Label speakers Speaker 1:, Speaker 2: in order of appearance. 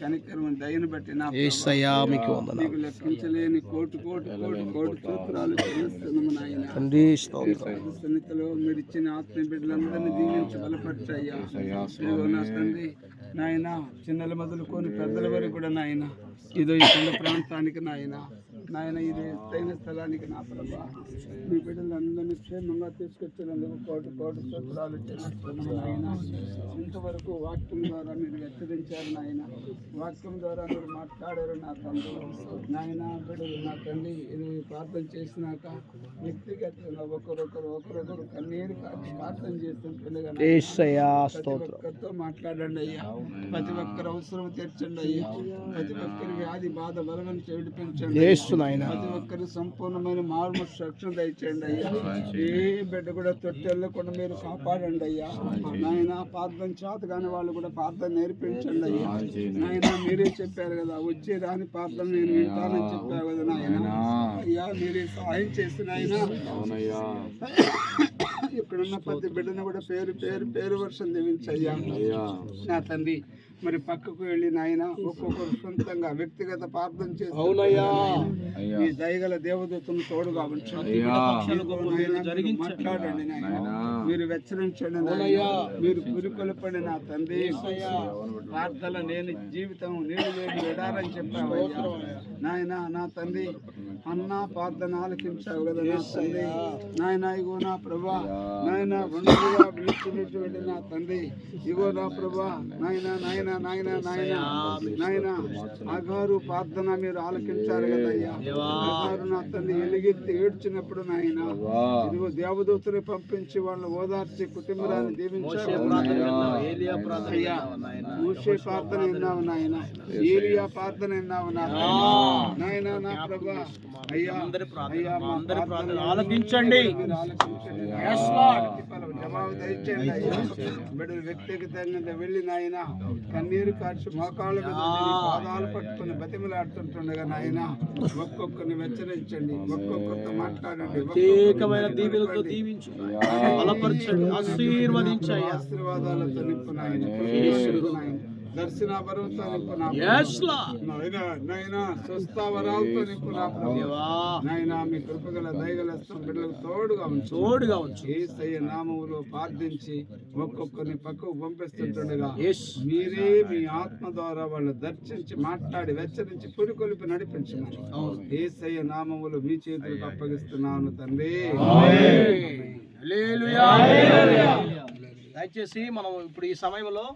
Speaker 1: కనికరం దయను బట్టి నా
Speaker 2: ఏసయ్యా మీకు
Speaker 1: నీకు లెక్కించలేని కోటి కోటి కోటి కోటి సూత్రాలు చెల్లిస్తున్నాము నాయన. సన్నిధిలో మీరు ఇచ్చిన ఆత్మ బిడ్డలందరినీ దీవించి బలపరచయ్యా. నా తండ్రి నాయన చిన్నల మొదలుకొని పెద్దల వరకు కూడా నాయన. ఇదో ఈ కొండ ప్రాంతానికి నాయన. నాయన ఇది ఎత్తైన స్థలానికి నా ప్రభా. మీ బిడ్డలందరినీ క్షేమంగా తీసుకొచ్చినందుకు కోటి కోటి సూత్రాలు నాయన. ఇంతవరకు వాక్యం ద్వారా మీరు హెచ్చరించారు నాయన. వాక్యం ద్వారా మీరు మాట్లాడారు నా తండ్రి. నాయన బిడ్డలు నా తండ్రి ఇది ప్రార్థన చేసినాక వ్యక్తిగతంగా ఒకరొకరు ఒకరొకరు కన్నీరు ప్రార్థన చేస్తుంటుండగా ఒక్కరితో మాట్లాడండి అయ్యా. ప్రతి ఒక్కరి అవసరం తీర్చండి అయ్యా. ప్రతి ఒక్కరి వ్యాధి బాధ బలమని విడిపించండి
Speaker 2: యేసు నాయన
Speaker 1: ప్రతి ఒక్కరి సంపూర్ణమైన మార్మ రక్షణ దయచేయండి అయ్యా. ఏ బిడ్డ కూడా తొట్టెళ్ళకుండా మీరు కాపాడండి అయ్యా. నాయన ప్రార్థన చేత కాని వాళ్ళు కూడా ప్రార్థన నేర్పించండి అయ్యా. నాయన మీరే చెప్పారు కదా వచ్చే రాని ప్రార్థన నేను వింటానని చెప్పారు కదా నాయన. అయ్యా మీరే సహాయం చేసిన ఆయన ఇక్కడున్న ప్రతి బిడ్డను కూడా పేరు పేరు పేరు వర్షం దీవించయ్యా. నా తండ్రి మరి పక్కకు వెళ్ళి నాయన ఒక్కొక్కరు సొంతంగా వ్యక్తిగత ప్రార్థన చేసి
Speaker 2: అవునయ్యా.
Speaker 1: మీ దయగల దేవదూతను తోడుగా ఉంచండి. మాట్లాడండి మీరు వెచ్చరించండి. మీరు పురికొల్పండి నా తండ్రి. ప్రార్థన లేని జీవితం నీళ్ళు లేని ఎడారని చెప్పావు నాయన నా తండ్రి అన్న ప్రార్థన ఆలకించావు కదా నా తండ్రి. నాయన ఇగో నా ప్రభా. నాయన విలుచున్నటువంటి నా తండ్రి. ఇగో నా ప్రభా. నాయన నాయన. నాయన నాయన నాయన అగారు ప్రార్థన మీరు ఆలకించారు కదయ్యా అగారు నా తండ్రి ఎలుగెత్తి ఏడ్చినప్పుడు నాయన ఇదిగో దేవదూతని పంపించి వాళ్ళని ఓదార్చి కుటుంబాన్ని దీవించారు. మూసే ప్రార్థన విన్నావు నాయన? ఏలియా ప్రార్థన విన్నావు నాయన? నా ప్రభా అయ్యా. అయ్యా
Speaker 2: ఆలకించండి.
Speaker 1: ఆలకించండి. ప్రతిఫలం జవాబు దయచేయండి అయ్యా. బిడ్డలు వ్యక్తిగతంగా వెళ్ళి నాయన కన్నీరు కార్చి మోకాళ్ళ మీద పాదాలు పట్టుకుని బతిమలాడుతుంటుండగా నాయన ఒక్కొక్కరిని వెచ్చరించండి ఒక్కొక్కరితో మాట్లాడండి
Speaker 2: ప్రత్యేకమైన దీవెనతో దీవించు బలపరచండి
Speaker 1: ఆశీర్వాదాలతో నింపు నాయన. కృపతో నాయన నింపు. నాయన నింపు మీ కృపగల దయగల బిడ్డలకు తోడుగా ఉంచు.
Speaker 2: తోడుగా ఉంచు.
Speaker 1: ఏసయ్య నామములో ప్రార్థించి ఒక్కొక్కరిని పక్కకు పంపిస్తుంటుండగా మీరే మీ ఆత్మ ద్వారా వాళ్ళు దర్శించి మాట్లాడి వెచ్చరించి పురికొలిపి నడిపించమని. ఏసయ్య నామములు మీ చేతులకు అప్పగిస్తున్నాను తండ్రి.
Speaker 2: హల్లెలూయా. దయచేసి మనం ఇప్పుడు ఈ సమయంలో